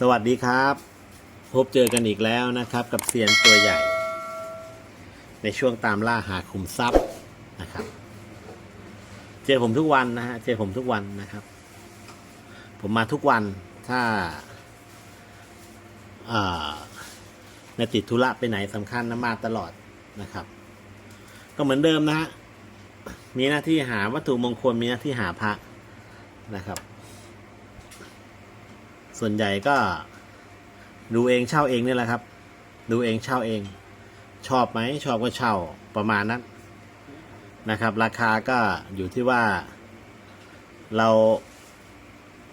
สวัสดีครับ พบเจอกันอีกแล้วนะครับ กับเซียนตัวใหญ่ ในช่วงตามล่าหาขุมทรัพย์นะครับ เจอผมทุกวันนะฮะเจอผมทุกวันนะครับ ผมมาทุกวันถ้าอ่าในติดธุระไปไหนสำคัญนะมาตลอดนะครับ ก็เหมือนเดิมนะฮะมีหน้าที่หาวัตถุมงคลมีหน้าที่หาพระนะครับ ส่วนใหญ่ก็ ดูเองเช่าเองนี่แหละครับ ดูเองเช่าเอง ชอบไหมชอบก็เช่าประมาณนั้นนะครับ ราคาก็อยู่ที่ว่า เรา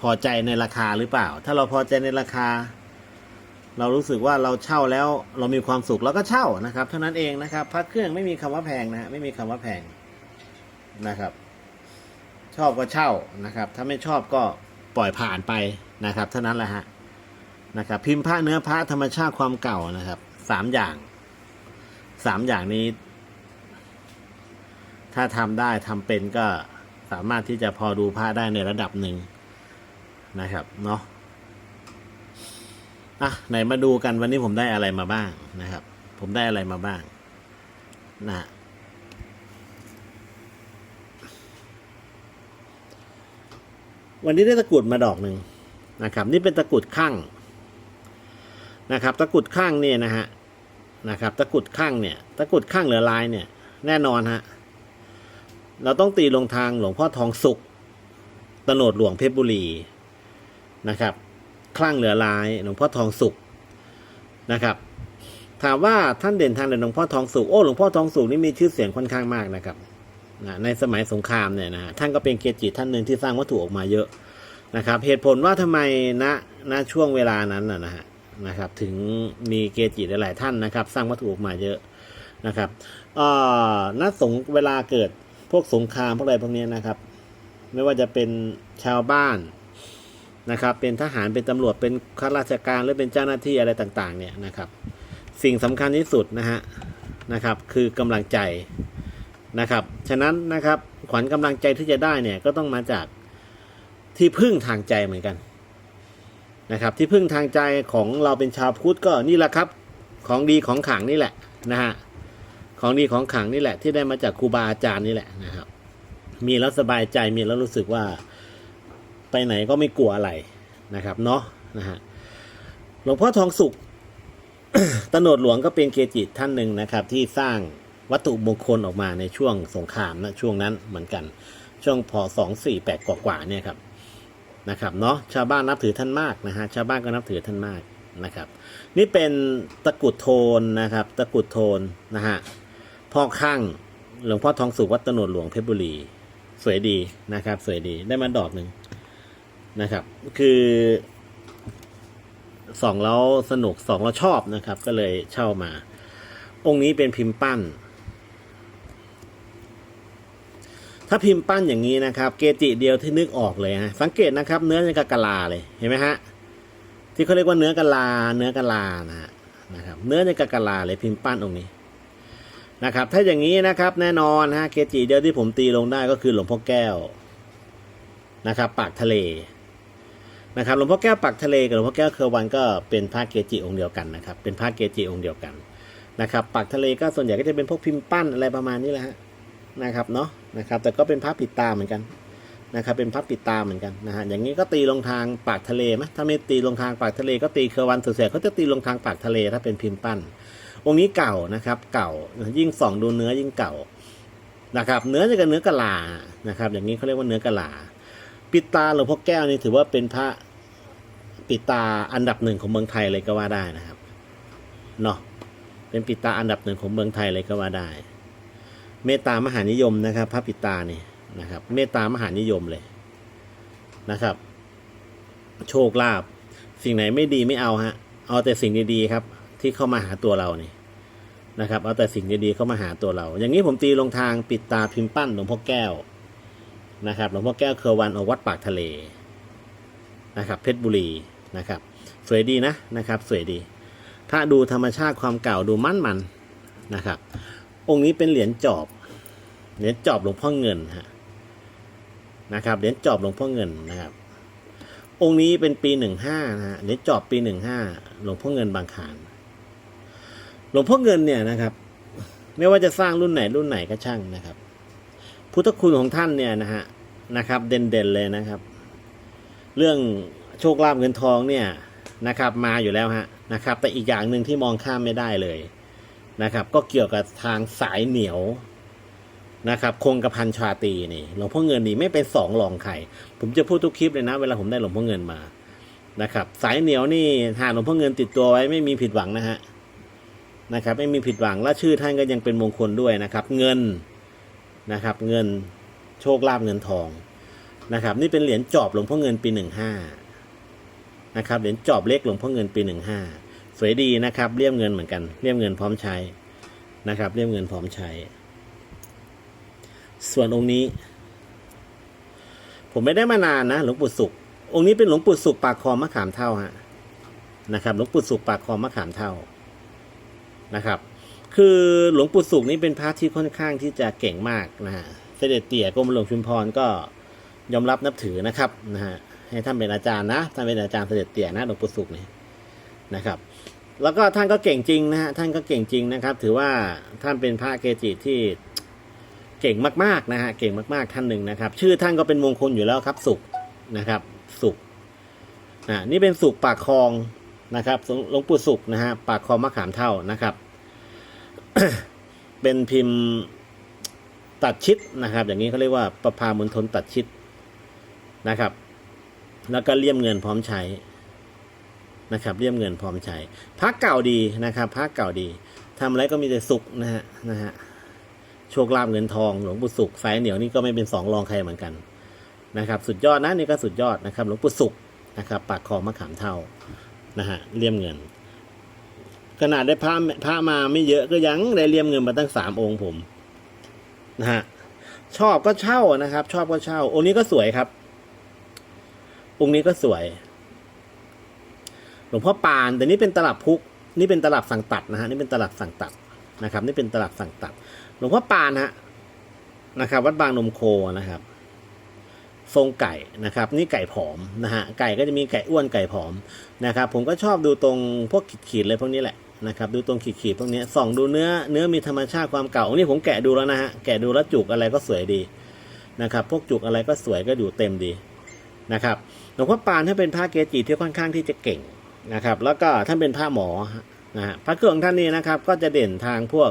พอใจในราคาหรือเปล่า ถ้าเราพอใจในราคา เรารู้สึกว่าเราเช่าแล้ว เรามีความสุขเราก็เช่านะครับ เท่านั้นเองนะครับพระเครื่องไม่มีคำว่าแพงนะฮะไม่มีคำว่าแพงนะครับ ชอบก็เช่านะครับ ถ้าไม่ชอบก็ปล่อยผ่านไป นะครับเท่านั้นแหละฮะนะครับพิมพ์พระเนื้อพระธรรมชาติความเก่านะครับสามอย่างสามอย่างนี้ ถ้าทำได้ทำเป็นก็สามารถที่จะพอดูพระได้ในระดับหนึ่งนะครับเนาะอะไหนมาดูกันวันนี้ผมได้อะไรมาบ้างนะครับ ผมได้อะไรมาบ้างนะฮะวันนี้ได้ตะกรุดมาดอกหนึ่ง นะครับ นี่เป็นตะกุดข้างนะครับ ตะกุดข้างเนี่ยนะฮะนะครับ ตะกุดข้างเนี่ยตะกุดข้างเหลือลายเนี่ยแน่นอนฮะเราต้องตีลงทางหลวงพ่อทองสุขตโนดหลวงเพชรบุรีนะครับ คลั่งเหลือลายหลวงพ่อทองสุขนะครับถามว่าท่านเด่นทางเด่นหลวงพ่อทองสุขโอ้หลวงพ่อทองสุขนี่มีชื่อเสียงค่อนข้างมากนะครับในสมัยสงครามเนี่ยนะฮะท่านก็เป็นเกจิท่านหนึ่งที่สร้างวัตถุออกมาเยอะ นะครับเหตุผลว่าทำไมณณช่วงเวลานั้นนะฮะนะครับ ถึงมีเกจิหลาย ๆ ท่านนะครับ สร้างวัตถุออกมาเยอะนะครับอ่อณสงเวลาเกิดพวกสงครามพวกอะไรพวกนี้นะครับ ไม่ว่าจะเป็นชาวบ้านนะครับ เป็นทหารเป็นตำรวจเป็นข้าราชการหรือเป็นเจ้าหน้าที่อะไรต่าง ๆ เนี่ยนะครับ สิ่งสำคัญที่สุดนะฮะนะครับ คือกำลังใจนะครับ ฉะนั้นนะครับขวัญกำลังใจที่จะได้เนี่ยก็ต้องมาจาก ที่พึ่งทางใจเหมือนกันนะครับ ที่พึ่งทางใจของเราเป็นชาวพุทธก็นี่แหละครับ ของดีของขังนี่แหละนะฮะของดีของขังนี่แหละ ที่ได้มาจากครูบาอาจารย์นี่แหละนะครับ มีแล้วสบายใจมีแล้วรู้สึกว่าไปไหนก็ไม่กลัวอะไรนะครับเนาะนะฮะหลวงพ่อทองสุขตโนดหลวงก็เป็นเกจิท่านหนึ่งนะครับ ที่สร้างวัตถุมงคลออกมาในช่วงสงครามนะช่วงนั้นเหมือนกัน ช่วงพสองสี่แปดกว่าๆเนี่ยครับ นะครับเนาะชาวบ้านนับถือท่านมากนะฮะชาวบ้านก็นับถือท่านมากนะครับ นี่เป็นตะกุดโทนนะครับ ตะกุดโทนนะฮะพ่อข้างหลวงพ่อทองสุขวัดตโนดหลวงเพชรบุรี สวยดีนะครับ สวยดีได้มาดอกหนึ่งนะครับ คือสองแล้วสนุกสองแล้วชอบนะครับ ก็เลยเช่ามา องค์นี้เป็นพิมพ์ปั้น ถ้าพิมพ์ปั้นอย่างนี้นะครับ เกจิเดียวที่นึกออกเลยฮะสังเกตนะครับ เนื้อยังกับกะลาเลยเห็นไหมฮะที่เขาเรียกว่าเนื้อกะลา เนื้อกะลานะฮะนะครับ เนื้อยังกับกะลาเลยพิมพ์ปั้นองค์นี้นะครับ ถ้าอย่างนี้นะครับ แน่นอนฮะเกจิเดียวที่ผมตีลงได้ก็คือหลวงพ่อแก้วนะครับ ปากทะเลนะครับหลวงพ่อแก้วปากทะเลกับหลวงพ่อแก้วเครือวันก็เป็นพระเกจิองค์เดียวกันนะครับ เป็นพระเกจิองค์เดียวกันนะครับปากทะเลก็ส่วนใหญ่ก็จะเป็นพวกพิมพ์ปั้นอะไรประมาณนี้แหละฮะนะครับเนาะ นะครับ แต่ก็เป็นพระปิดตาเหมือนกันนะครับ เป็นพระปิดตาเหมือนกันนะฮะ อย่างนี้ก็ตีลงทางปากทะเลไหมถ้าไม่ตีลงทางปากทะเลก็ตีเครวันสุดเสียเขาจะตีลงทางปากทะเลถ้าเป็นพิมพ์ปั้น องค์นี้เก่านะครับ เก่า ยิ่งส่องดูเนื้อยิ่งเก่านะครับ เนื้อจะกับเนื้อกะลา นะครับ อย่างนี้เขาเรียกว่าเนื้อกะลา ปิดตาหลวงพ่อแก้วนี่ถือว่าเป็นพระปิดตาอันดับหนึ่งของเมืองไทยเลยก็ว่าได้นะครับ เนาะ เป็นปิดตาอันดับหนึ่งของเมืองไทยเลยก็ว่าได้ เมตตามหานิยมนะครับพระปิตานี่นะครับ เมตตามหานิยมเลยนะครับ โชคลาภสิ่งไหนไม่ดีไม่เอาฮะ เอาแต่สิ่งดีๆครับ ที่เข้ามาหาตัวเรานี่นะครับ เอาแต่สิ่งดีๆเข้ามาหาตัวเรา อย่างนี้ผมตีลงทางปิดตาพิมพ์ปั้นหลวงพ่อแก้วนะครับหลวงพ่อแก้วเครือวันอวัดปากทะเลนะครับเพชรบุรีนะครับ สวยดีนะนะครับ สวยดี ถ้าดูธรรมชาติความเก่าดูมั่นมันนะครับ องค์นี้เป็นเหรียญจอบ เหรียญจอบหลวงพ่อเงินฮะนะครับ เหรียญจอบหลวงพ่อเงินนะครับ องค์นี้เป็นปีหนึ่งห้านะฮะ เหรียญจอบปีหนึ่งห้าหลวงพ่อเงินบางขาน หลวงพ่อเงินเนี่ยนะครับ ไม่ว่าจะสร้างรุ่นไหนรุ่นไหนก็ช่างนะครับ พุทธคุณของท่านเนี่ยนะฮะนะครับ เด่นๆเลยนะครับ เรื่องโชคลาภเงินทองเนี่ยนะครับ มาอยู่แล้วฮะนะครับ แต่อีกอย่างหนึ่งที่มองข้ามไม่ได้เลย นะครับ ก็เกี่ยวกับทางสายเหนียวนะครับ คงกระพันชาตีนี่หลวงพ่อเงินนี่ไม่เป็นสองรองใครผมจะพูดทุกคลิปเลยนะ เวลาผมได้หลวงพ่อเงินมานะครับ สายเหนียวนี่หาหลวงพ่อเงินติดตัวไว้ไม่มีผิดหวังนะฮะนะครับ ไม่มีผิดหวังและชื่อท่านก็ยังเป็นมงคลด้วยนะครับ เงินนะครับ เงินโชคลาภเงินทองนะครับ นี่เป็นเหรียญจอบหลวงพ่อเงินปีหนึ่งห้านะครับเหรียญจอบเล็กหลวงพ่อเงินปีหนึ่งห้า สวยดีนะครับเลี่ยมเงินเหมือนกันเลี่ยมเงินพร้อมใช้นะครับเลี่ยมเงินพร้อมใช้ ส่วนองค์นี้ ผมไม่ได้มานานนะหลวงปู่สุข องค์นี้เป็นหลวงปู่สุขปากคอมะขามเท่าฮะนะครับหลวงปู่สุขปากคอมะขามเท่านะครับ คือหลวงปู่สุขนี่เป็นพระที่ค่อนข้างที่จะเก่งมากนะฮะเสด็จเตี่ยกรมหลวงชุมพรก็ยอมรับนับถือนะครับนะฮะให้ท่านเป็นอาจารย์นะท่านเป็นอาจารย์เสด็จเตี่ยนะหลวงปู่สุขนี่ย นะครับ แล้วก็ท่านก็เก่งจริงนะฮะท่านก็เก่งจริงนะครับ ถือว่าท่านเป็นพระเกจิที่เก่งมากๆนะฮะเก่งมากๆท่านหนึ่งนะครับ ชื่อท่านก็เป็นมงคลอยู่แล้วครับสุขนะครับ สุขอ่านี่เป็นสุขปากคลองนะครับหลวงปู่สุขนะฮะปากคลองมะขามเท่านะครับ เป็นพิมพ์ตัดชิดนะครับ อย่างนี้เขาเรียกว่าประพามณฑลตัดชิดนะครับ แล้วก็เลี่ยมเงินพร้อมใช้ นะครับเลี่ยมเงินพร้อมใช้พักเก่าดีนะครับพักเก่าดีทำอะไรก็มีแต่สุขนะฮะนะฮะโชคลาภเงินทองหลวงปู่สุขสายเหนียวนี่ก็ไม่เป็นสองรองใครเหมือนกันนะครับ สุดยอดนะนี่ก็สุดยอดนะครับ หลวงปู่สุขนะครับปากคอมะขามเท่านะฮะเลี่ยมเงิน ขนาดได้พระพระมาไม่เยอะก็ยังได้เลี่ยมเงินมาตั้งสามองค์ผมนะฮะชอบก็เช่านะครับ ชอบก็เช่า องค์นี้ก็สวยครับ องค์นี้ก็สวย หลวงพ่อปานแต่นี่เป็นตลับพุกนี่เป็นตลับสั่งตัดนะฮะนี่เป็นตลับสั่งตัดนะครับ นี่เป็นตลับสั่งตัด หลวงพ่อปานฮะนะครับ วัดบางนมโคนะครับ ทรงไก่นะครับ นี่ไก่ผอมนะฮะไก่ก็จะมีไก่อ้วนไก่ผอมนะครับ ผมก็ชอบดูตรงพวกขีดๆเลยพวกนี้แหละนะครับดูตรงขีดๆพวกนี้ส่องดูเนื้อเนื้อมีธรรมชาติความเก่าอันนี้ผมแกะดูแล้วนะฮะแกะดูแล้วจุกอะไรก็สวยดีนะครับ พวกจุกอะไรก็สวยก็อยู่เต็มดีนะครับหลวงพ่อปานท่าเป็นพระเกจิที่ค่อนข้างที่จะเก่ง นะครับ แล้วก็ท่านเป็นพระหมอนะฮะพระเครื่องของท่านนี้นะครับ ก็จะเด่นทางพวก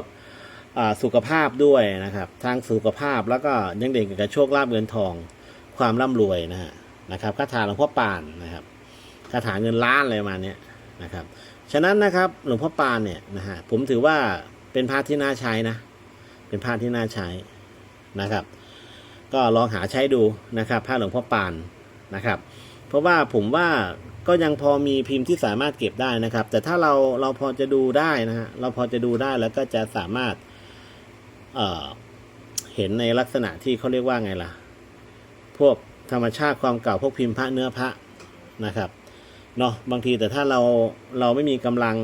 สุขภาพด้วยนะครับ ทางสุขภาพแล้วก็ยังเด่นกับโชคลาภเงินทองความร่ำรวยนะฮะนะครับคาถาหลวงพ่อปานนะครับคาถาเงินล้านอะไรประมาณเนี้ยนะครับ ฉะนั้นนะครับหลวงพ่อปานเนี่ยนะฮะผมถือว่าเป็นพระที่น่าใช้นะ เป็นพระที่น่าใช้นะครับ ก็ลองหาใช้ดูนะครับพระหลวงพ่อปานนะครับ เพราะว่าผมว่า ก็ยังพอมีพิมพ์ที่สามารถเก็บได้นะครับ แต่ถ้าเราเราพอจะดูได้นะฮะเราพอจะดูได้แล้วก็จะสามารถเอ่อเห็นในลักษณะที่เขาเรียกว่าไงล่ะ พวกธรรมชาติความเก่าพวกพิมพ์พระเนื้อพระนะครับเนาะบางทีแต่ถ้าเราเราไม่มีกำลัง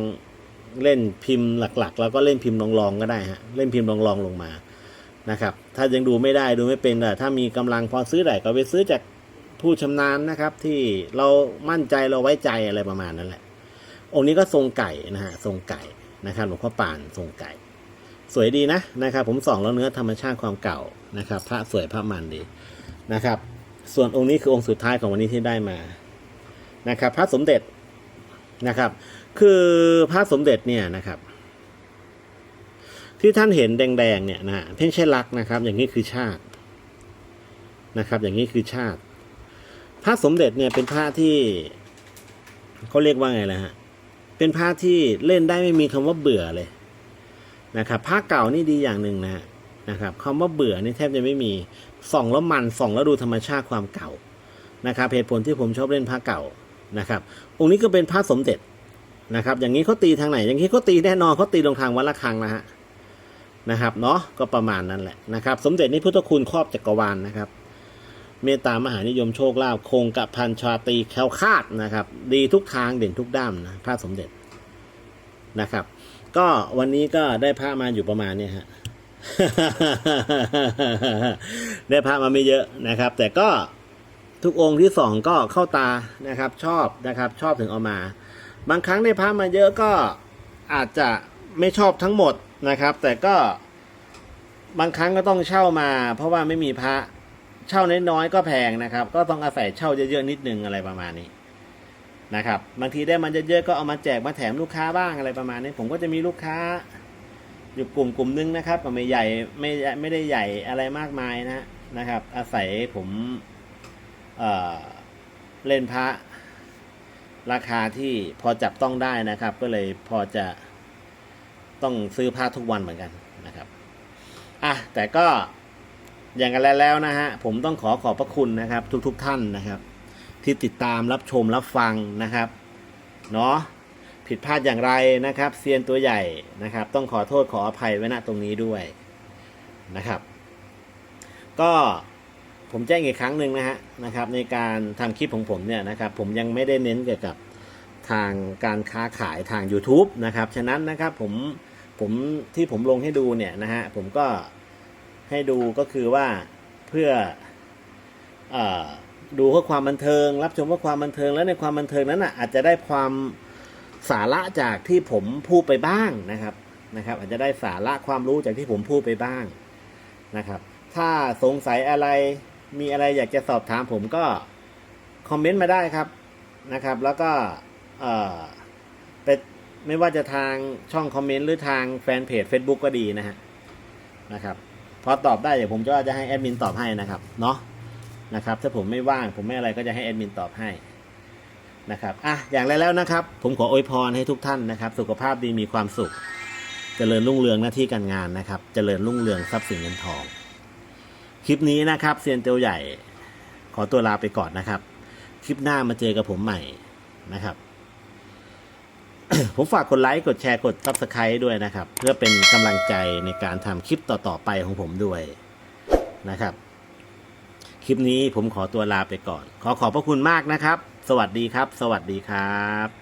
เล่นพิมพ์หลักๆเราก็เล่นพิมพ์ลองๆก็ได้ฮะเล่นพิมพ์ลองๆลงมานะครับ ถ้ายังดูไม่ได้ดูไม่เป็นแต่ถ้ามีกำลังพอซื้อได้ก็ไปซื้อจาก ผู้ชำนาญนะครับ ที่เรามั่นใจเราไว้ใจอะไรประมาณนั้นแหละ องค์นี้ก็ทรงไก่นะฮะทรงไก่นะครับหลวงพ่อปานทรงไก่ สวยดีนะนะครับ ผมส่องแล้วเนื้อธรรมชาติความเก่านะครับ พระสวยพระมันดีนะครับ ส่วนองค์นี้คือองค์สุดท้ายของวันนี้ที่ได้มานะครับ พระสมเด็จนะครับ คือพระสมเด็จเนี่ยนะครับ ที่ท่านเห็นแดงๆเนี่ยนะเพ่งใช่ลักษณ์นะครับ อย่างนี้คือชาตินะครับ อย่างนี้คือชาติ พระสมเด็จเนี่ยเป็นพระที่เขาเรียกว่าไงล่ะฮะ เป็นพระที่เล่นได้ไม่มีคำว่าเบื่อเลยนะครับผ้าเก่านี่ดีอย่างหนึ่งนะนะครับคำว่าเบื่อนี่แทบจะไม่มีส่องแล้วมันส่องแล้วดูธรรมชาติความเก่านะครับเหตุผลที่ผมชอบเล่นผ้าเก่านะครับ องค์นี้ก็เป็นผ้าสมเด็จนะครับ อย่างนี้เขาตีทางไหน อย่างนี้เขาตีแน่นอนเขาตีลงทางวัดละคังนะฮะนะครับเนาะก็ประมาณนั้นแหละนะครับ สมเด็จนี่พุทธคุณครอบจักรวาลนนะครับ เมตตามหานิยมโชคลาภคงกับพันชาตีแคลคาดนะครับ ดีทุกทางเด่นทุกด้ามนะพระสมเด็จนะครับ ก็วันนี้ก็ได้พระมาอยู่ประมาณเนี้ฮะได้พระมาไม่เยอะนะครับ แต่ก็ทุกองค์ที่สองก็เข้าตานะครับ ชอบนะครับ ชอบถึงเอามา บางครั้งในพระมาเยอะก็อาจจะไม่ชอบทั้งหมดนะครับ แต่ก็บางครั้งก็ต้องเช่ามา เพราะว่าไม่มีพระ เช่าน้อยๆก็แพงนะครับ ก็ต้องอาศัยเช่าเยอะๆนิดนึงอะไรประมาณนี้นะครับบางทีได้มันเยอะๆก็เอามาแจกมาแถมลูกค้าบ้างอะไรประมาณนี้ ผมก็จะมีลูกค้า อยู่กลุ่มกลุ่มนึงนะครับก็ไม่ใหญ่ไม่ไม่ได้ใหญ่อะไรมากมายนะนะครับ อาศัยผมเเล่นพระราคาที่พอจับต้องได้นะครับ ก็เลยพอจะต้องซื้อผ้าทุกวันเหมือนกันนะครับอะแต่ก็ อย่างกันแล้วนะฮะผมต้องขอขอบพระคุณนะครับทุกๆทท่านนะครับ ที่ติดตามรับชมรับฟังนะครับเนาะผิดพลาดอย่างไรนะครับเซียนตัวใหญ่นะครับ ต้องขอโทษขออภัยไว้ณตรงนี้ด้วยนะครับ ก็ผมแจ้งอีกครั้งหนึ่งนะฮะนะครับ ในการทำคลิปของผมเนี่ยนะครับ ผมยังไม่ได้เน้นเกี่ยวกับทางการค้าขายทาง YouTube นะครับ ฉะนั้นนะครับผมผมที่ผมลงให้ดูเนี่ยนะฮะผมก็ ให้ดูก็คือว่าเพื่ออดูเพื่อความบันเทิง รับชมเพื่อความบันเทิงแล้วในความบันเทิงนั้นอะอาจจะได้ความสาระจากที่ผมพูดไปบ้างนะครับนะครับ อาจจะได้สาระความรู้จากที่ผมพูดไปบ้างนะครับ ถ้าสงสัยอะไรมีอะไรอยากจะสอบถามผมก็คอมเมนต์มาได้ครับนะครับ แล้วก็เออไปไม่ว่าจะทางช่องคอมเมนต์หรือทางแฟนเพจ Facebook ก็ดีนะฮะนะครับ พอตอบได้เดี๋ยวผมก็จะให้แอดมินตอบให้นะครับเนาะนะครับ ถ้าผมไม่ว่างผมไม่อะไรก็จะให้แอดมินตอบให้นะครับอะอย่างไรแล้วนะครับ ผมขออวยพรให้ทุกท่านนะครับ สุขภาพดีมีความสุข เจริญรุ่งเรืองหน้าที่การงานนะครับ เจริญรุ่งเรืองทรัพย์สินเงินทอง คลิปนี้นะครับเซียนเตียวใหญ่ ขอตัวลาไปก่อนนะครับ คลิปหน้ามาเจอกับผมใหม่นะครับ ผมฝากกดไลค์ กดแชร์ กด subscribe ด้วยนะครับ เพื่อเป็นกำลังใจในการทำคลิปต่อ ๆ ไปของผมด้วยนะครับ คลิปนี้ผมขอตัวลาไปก่อน ขอขอบพระคุณมากนะครับ สวัสดีครับ สวัสดีครับ